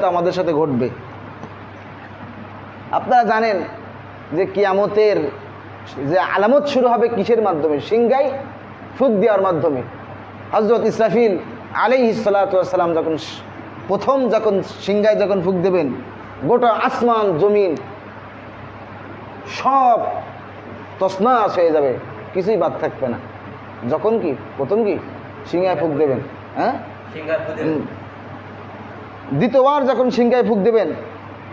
হয়তো আমাদের সাথে ঘটবে। আপনারা জানেন যে কিয়ামতের যে আলামত শুরু হবে কিসের মাধ্যমে? সিংগাই ফুক দেওয়ার মাধ্যমে। হজরত ইসরাফিল আলী সালাতাম যখন প্রথম যখন সিংগায় যখন ফুক দেবেন গোটা আসমান জমিন সব তসনাস হয়ে যাবে। কিছুই বাদ থাকবে না। যখন কি? প্রথম কি? সিংহায় ফুক দেবেন হ্যাঁ। দ্বিতীয়বার যখন সিংহায় ফুক দেবেন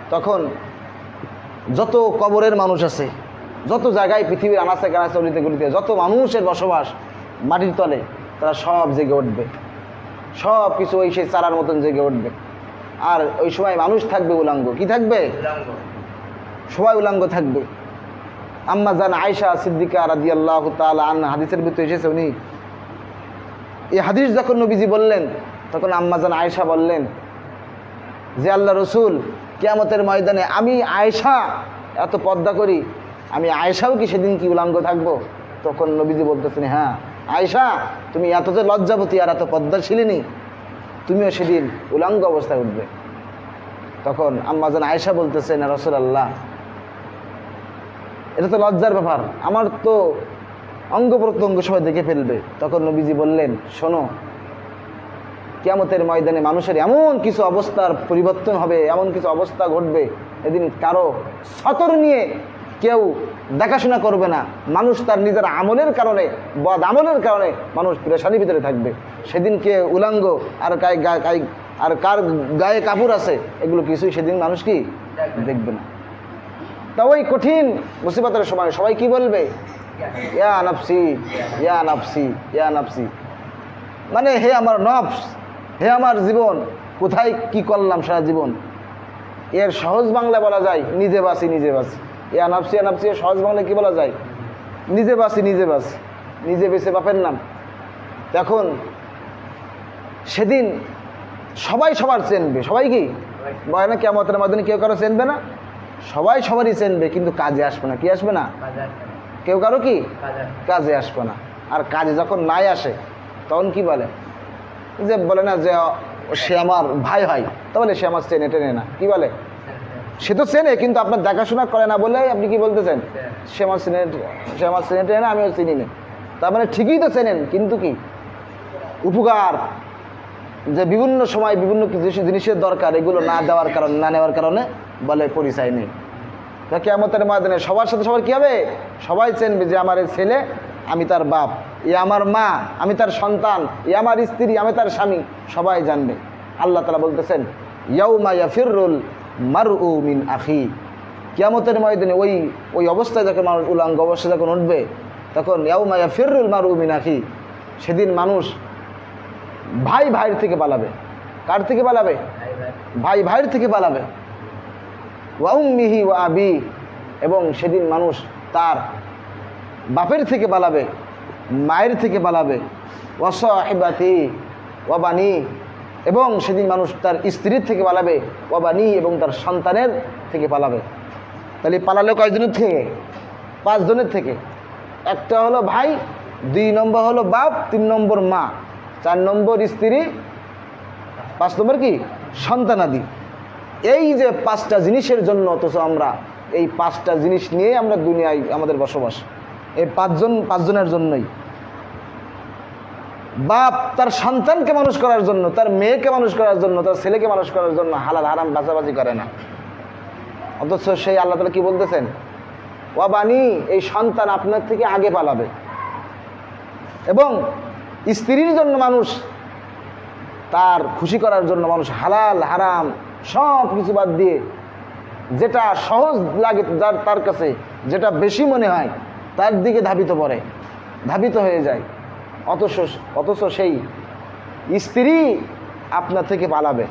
তখন যত কবরের মানুষ আছে যত জায়গায় পৃথিবীর আনাচে কানাচে অলিতে গলিতে যত মানুষের বসবাস মাটির তলে তারা সব জেগে উঠবে। সব কিছু ওই সেই চারার মতন জেগে উঠবে। আর ওই সময় মানুষ থাকবে উলাঙ্গ। কি থাকবে? সবাই উলাঙ্গ থাকবে। আম্মা জান আয়সা সিদ্দিকা রাদি আল্লাহ তাল আন হাদিসের ভিতরে এসেছে উনি। এই হাদিস যখন নবীজি বললেন তখন আম্মা জান আয়সা বললেন যে আল্লাহ রসুল কেয়ামতের ময়দানে আমি আয়েশা এত পদ্মা করি, আমি আয়েশাও কি সেদিন কি উলাঙ্গ থাকব? তখন নবীজি বলতেছেন হ্যাঁ আয়েশা, তুমি এত যে লজ্জাবতী আর এত পদ্মা পদ্মাশীলিনী, তুমিও সেদিন উলাঙ্গ অবস্থায় উঠবে। তখন আম্মাজান আয়েশা বলতেছেন রসুল আল্লাহ এটা তো লজ্জার ব্যাপার, আমার তো অঙ্গ প্রত্যঙ্গ সবাই দেখে ফেলবে। তখন নবীজি বললেন, শোনো কিয়ামতের ময়দানে মানুষের এমন কিছু অবস্থার পরিবর্তন হবে, এমন কিছু অবস্থা ঘটবে, এদিন কারও সতর নিয়ে কেউ দেখাশোনা করবে না। মানুষ তার নিজের আমলের কারণে, বদ আমলের কারণে মানুষ পেরেশানির ভিতরে থাকবে। সেদিন কে উলাঙ্গ আর গায়ে গায়ে গায়ে- আর কার গায়ে কাপড় আছে, এগুলো কিছুই সেদিন মানুষ কি দেখবে না। তা ওই কঠিন মুসিবতের সময় সবাই কি বলবে? ইয়া নাফসি ইয়া নাফসি ইয়া নাফসি। মানে হে আমার নফস হে আমার জীবন কোথায় কি করলাম সারা জীবন? এর সহজ বাংলা বলা যায় নিজে বাসি নিজে বাসি এ ইয়া নাফসি এর সহজ বাংলা কি বলা যায়? নিজে বাসি নিজে বাসি নিজে বেছে বাপের নাম। এখন সেদিন সবাই সবার চেনবে। সবাই কি? বয় না কেমতের মাধ্যমে কেউ কারও চেনবে না? সবাই সবারই চেনবে কিন্তু কাজে আসবে না। কি আসবে না? কেউ কারও কি? কাজে আসবে না। আর কাজে যখন নাই আসে তখন কি বলে? যে বলে না যে, সে আমার ভাই হয় তাহলে সে আমার চেনে টেনে না। কি বলে? সে তো চেনে, কিন্তু আপনার দেখাশোনা করে না বলে আপনি কি বলতেছেন? সে আমার চেনে, সে আমার চেনে টেনে না, আমিও চিনি না। তার মানে ঠিকই তো চেনেন, কিন্তু কি? উপকার যে বিভিন্ন সময় বিভিন্ন কিছু জিনিসের দরকার, এগুলো না দেওয়ার কারণে, না নেওয়ার কারণে বলে পরিচয় নেই। কেমতের ময়দানে সবার সাথে সবার কী হবে? সবাই চেনবে যে আমার ছেলে, আমি তার বাপ। এ আমার মা, আমি তার সন্তান, এ আমার স্ত্রী, আমি তার স্বামী। সবাই জানবে। আল্লাহ তালা বলতেছেন, ইয়াউমা ইয়াফিরুল মার মিন আখি। কিয়ামতের ময়দানে ওই ওই অবস্থায় যখন মানুষ উলাঙ্গ অবস্থায় যখন উঠবে, তখন ইয়াউমা ইয়াফিরুল মার মিন আখি। সেদিন মানুষ ভাই ভাইয়ের থেকে পালাবে। কার থেকে পালাবে? ভাই ভাইয়ের থেকে পালাবে। ওয়াউম্মিহি ওয়া আবি। এবং সেদিন মানুষ তার বাপের থেকে পালাবে। মায়ের থেকে পালাবে। ওয়াসাহিবাতি ওয়াবানি এবং সেদিন মানুষ তার স্ত্রীর থেকে পালাবে ওয়াবানি এবং তার সন্তানের থেকে পালাবে। তাহলে পালালে কয়জনের থেকে? পাঁচজনের থেকে। একটা হলো ভাই, দুই নম্বর হলো বাপ, তিন নম্বর মা। চার নম্বর স্ত্রী, পাঁচ নম্বর কি? সন্তানাদি। এই যে পাঁচটা জিনিসের জন্য অথচ আমরা এই পাঁচটা জিনিস নিয়ে আমরা দুনিয়ায় আমাদের বসবাস। এই পাঁচজন, পাঁচজনের জন্যই। বাপ তার সন্তানকে মানুষ করার জন্য, তার মেয়েকে মানুষ করার জন্য, তার ছেলেকে মানুষ করার জন্য হালাল, হারাম বাঁচাবাজি করে না। অথচ সেই আল্লাহ তালা কি বলতেছেন? ওয়াবানি এই সন্তান আপনার থেকে আগে পালাবে। এবং স্ত্রীর জন্য মানুষ, তার খুশি করার জন্য মানুষ হালাল, হারাম সব কিছু বাদ দিয়ে, যেটা সহজ লাগে যার তার কাছে, যেটা বেশি মনে হয় তার দিকে ধাবিত পড়ে, ধাবিত হয়ে যায়। অথচ অথচ সেই স্ত্রী আপনার থেকে পালাবে।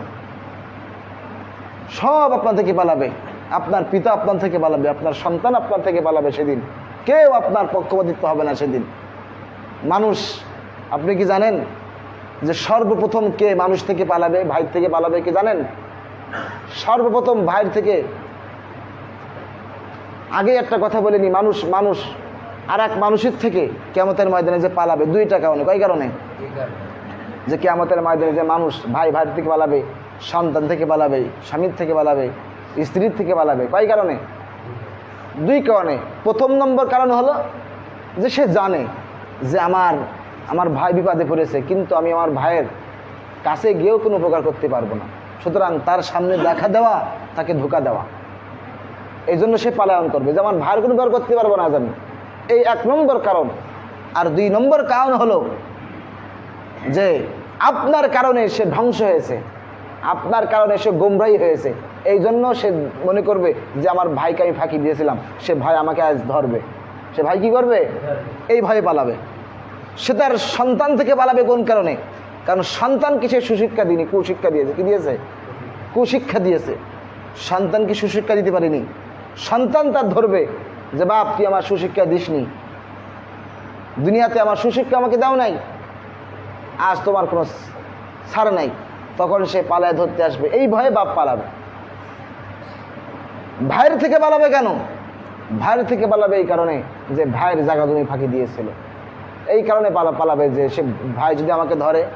সব আপনার থেকে পালাবে। আপনার পিতা আপনার থেকে পালাবে, আপনার সন্তান আপনার থেকে পালাবে সেদিন। কেউ আপনার পক্ষপাতিত্ব হবে না সেদিন। মানুষ, আপনি কি জানেন যে সর্বপ্রথম কে মানুষ থেকে পালাবে, ভাই থেকে পালাবে কি জানেন? সর্বপ্রথম ভাইয়ের থেকে, আগে একটা কথা বলিনি মানুষ মানুষ আর এক মানুষের থেকে কেমতের ময়দানে যে পালাবে দুইটা কারণে কয় কারণে যে কেমতের ময়দানে যে মানুষ ভাই ভাইয়ের থেকে পালাবে, সন্তান থেকে পালাবে, স্বামীর থেকে পালাবে, স্ত্রীর থেকে পালাবে কয় কারণে। দুই কারণে। প্রথম নম্বর কারণ হলো যে সে জানে যে আমার আমার ভাই বিপদে পড়েছে, কিন্তু আমি আমার ভাইয়ের কাছে গিয়েও কোনো উপকার করতে পারব না। সুতরাং তার সামনে দেখা দেওয়া, তাকে ধোকা দেওয়া। এই জন্য সে পালায়ন করবে। যে আমার ভাইয়ের কোনো উপকার করতে পারব না জানি। এই এক নম্বর কারণ। আর দুই নম্বর কারণ হলো যে আপনার কারণে সে ধ্বংস হয়েছে। আপনার কারণে সে গোমরাই হয়েছে। এই জন্য সে মনে করবে যে আমার ভাইকে আমি ফাঁকি দিয়েছিলাম। সে ভাই আমাকে আজ ধরবে। সে ভাই কি করবে? এই ভয়ে পালাবে। সে তার সন্তান থেকে পালাবে কোন কারণে? কারণ সন্তানকে সে সুশিক্ষা দিনি কুশিক্ষা দিয়েছে। কি দিয়েছে? কুশিক্ষা দিয়েছে। সন্তানকে সুশিক্ষা দিতে পারেনি। সন্তান তার ধরবে। যে, বাপ, তুই আমার সুশিক্ষা দিসনি। দুনিয়াতে আমার সুশিক্ষা আমাকে দাও নাই। আজ তোমার কোনো ছাড় নাই। তখন সে পালায় ধরতে আসবে। এই ভয়ে বাপ পালাবে। ভাইয়ের থেকে পালাবে কেন? ভাইয়ের থেকে পালাবে এই কারণে যে, ভাইয়ের জায়গা তুমি ফাঁকি দিয়েছিল। এই কারণে পালা, পালাবে যে, সে ভাই যদি আমাকে ধরে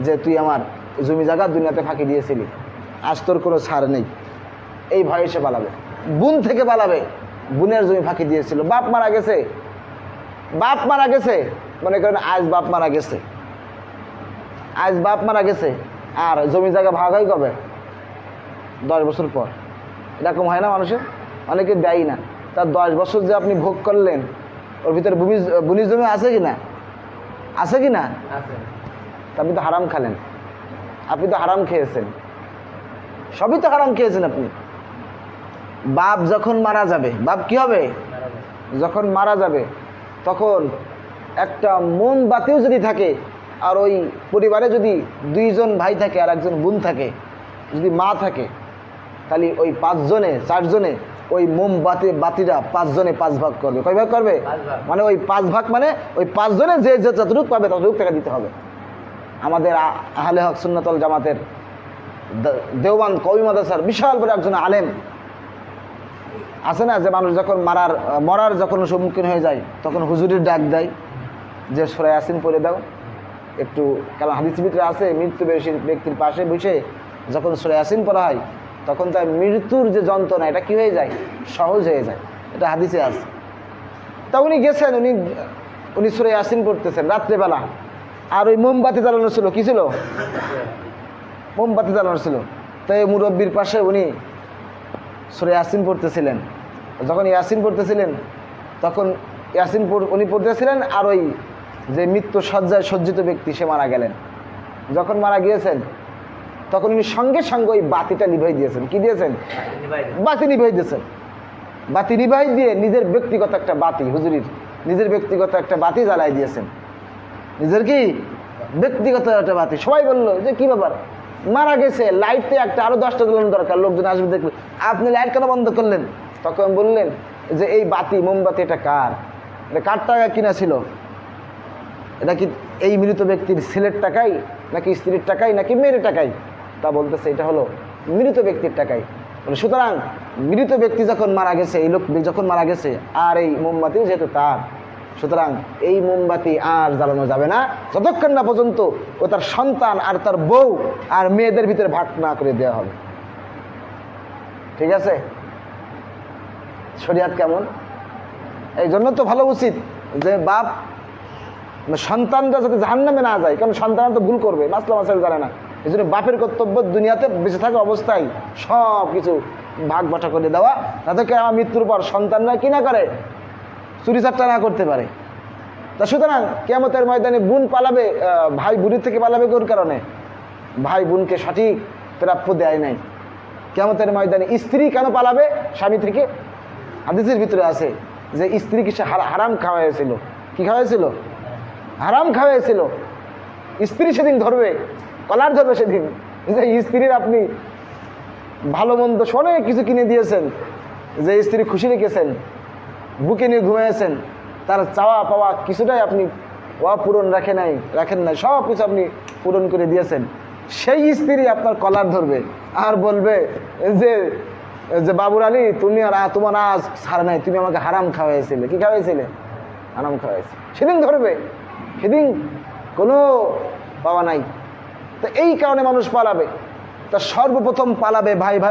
যে, তুই আমার জমি জায়গা দুনিয়াতে ফাঁকি দিয়েছিলি। আজ তোর কোনো ছাড় নেই। এই ভয়ে সে পালাবে। বোন থেকে পালাবে। বোনের জমি ফাঁকি দিয়েছিল বাপ মারা গেছে। বাপ মারা গেছে মনে করেন আজ বাপ মারা গেছে। আজ বাপ মারা গেছে আর জমি জায়গা ভাগ হয় কবে? দশ বছর পর। এরকম হয় না মানুষের? অনেকে দেয় না। তার দশ বছর যে আপনি ভোগ করলেন ওর ভিতরে ভূমি বুনি জমি আছে কি না আছে। কি না আপনি তো হারাম খালেন। আপনি তো হারাম খেয়েছেন। সবই তো হারাম খেয়েছেন আপনি। বাপ যখন মারা যাবে বাপ কি হবে? যখন মারা যাবে তখন একটা মোমবাতিও যদি থাকে আর ওই পরিবারে যদি দুইজন ভাই থাকে আর একজন বোন থাকে যদি মা থাকে তাহলে ওই পাঁচজনে চারজনে ওই মোমবাতি বাতিরা পাঁচজনে পাঁচ ভাগ করবে। কয় ভাগ করবে? মানে ওই পাঁচ ভাগ মানে ওই পাঁচজনে যে যে যতটুকু পাবে ততটুকু টাকা দিতে হবে। আমাদের আহলে হক সুন্নাতল জামাতের দে- দেওবান কবি মাদাসার বিশাল বড় একজন আলেম আছে না যে মানুষ যখন মারার, মরার যখন সম্মুখীন হয়ে যায়, তখন হুজুরের ডাক দেয় যে সুরায় আসিন পড়ে দাও। একটু, কারণ হাদিস ভিতরে আছে, মৃত্যু বেশি ব্যক্তির পাশে বসে যখন সুরায় আসিন পড়া হয়, তখন তার মৃত্যুর যে যন্ত্রণা, এটা কি হয়ে যায়? সহজ হয়ে যায়। এটা হাদিসে আছে। তা উনি গেছেন, উনি উনি সুরে আসিন পড়তেছেন রাত্রেবেলা। আর ওই মোমবাতি জ্বালানো ছিল, কী ছিল? মোমবাতি জ্বালানো ছিল। তো এই মুরব্বীর পাশে উনি সুরে ইয়াসিন পড়তেছিলেন। যখন ইয়াসিন পড়তেছিলেন তখন ইয়াসিন উনি পড়তেছিলেন আর ওই যে মৃত্যু সজ্জায় সজ্জিত ব্যক্তি সে মারা গেলেন। যখন মারা গিয়েছেন তখন উনি সঙ্গে সঙ্গে ওই বাতিটা নিভাই দিয়েছেন। কি দিয়েছেন? বাতি নিভাই দিয়েছেন। বাতি নিভাই দিয়ে নিজের ব্যক্তিগত একটা বাতি হুজুরির নিজের ব্যক্তিগত একটা বাতি জ্বালাই দিয়েছেন। নিজের কি? ব্যক্তিগত একটা বাতি। সবাই বলল যে কি ব্যাপার? মারা গেছে লাইটতে একটা আরও দশটা জ্বালানো দরকার লোকজন আসবে দেখবে। আপনি লাইট কেন বন্ধ করলেন? তখন বললেন যে, এই বাতি, মোমবাতি এটা কার? এটা কার টাকা কিনা ছিল? এটা কি এই মৃত ব্যক্তির ছেলের টাকাই, নাকি স্ত্রীর টাকাই, নাকি মেয়ের টাকাই? তা বলতেছে, এটা হলো মৃত ব্যক্তির টাকাই। সুতরাং মৃত ব্যক্তি যখন মারা গেছে, এই লোক যখন মারা গেছে, আর এই মোমবাতিও যেহেতু তার, সুতরাং এই মোমবাতি আর জ্বালানো যাবে না। যতক্ষণ না পর্যন্ত ও তার সন্তান আর তার বউ আর মেয়েদের ভিতরে ভাগ না করে দেওয়া হবে। ঠিক আছে? শরিয়াত কেমন? এই জন্য তো ভালো উচিত যে বাপ, সন্তানরা যাতে জাহান নামে না যায়, কারণ সন্তানরা তো ভুল করবে, মাসলা মাসাইল জানে না। এই জন্য বাপের কর্তব্য দুনিয়াতে বেঁচে থাকা অবস্থায় সব কিছু ভাগ বাটা করে দেওয়া তাদেরকে আমার মৃত্যুর পর সন্তানরা কি না করে? চুরি চারটা না করতে পারে। তা সুতরাং কেমতের ময়দানে বোন পালাবে ভাই বুড়ির থেকে পালাবে কোন কারণে? ভাই বোনকে সঠিক প্রাপ্য দেয় নাই। কেমতের ময়দানে স্ত্রী কেন পালাবে? স্বামী থেকে হাদিসের ভিতরে আছে যে স্ত্রীকে সে হারা- হারাম খাওয়াইছিল কি খাওয়াইছিল হারাম খাওয়াইছিল স্ত্রী সেদিন ধরবে, কলার ধরবে সেদিন। যে স্ত্রীর আপনি ভালো মন্দ অনেক কিছু কিনে দিয়েছেন, যে স্ত্রী খুশি রেখেছেন, বুকে নিয়ে ঘুমিয়েছেন তার চাওয়া পাওয়া কিছুটাই আপনি ওয়া পূরণ রাখে নাই, রাখেন নাই, সব কিছু আপনি পূরণ করে দিয়েছেন। সেই স্ত্রী আপনার কলার ধরবে আর বলবে যে যে বাবুর আলী, তুমি আর তোমার আজ সার নাই, তুমি আমাকে হারাম খাওয়াইছিলে। কি খাওয়াইছিলে? হারাম খাওয়াইছে সেদিন ধরবে। সেদিন কোনো পাওয়া নাই। তো এই কারণে মানুষ পালাবে। তা সর্বপ্রথম পালাবে ভাই ভাই।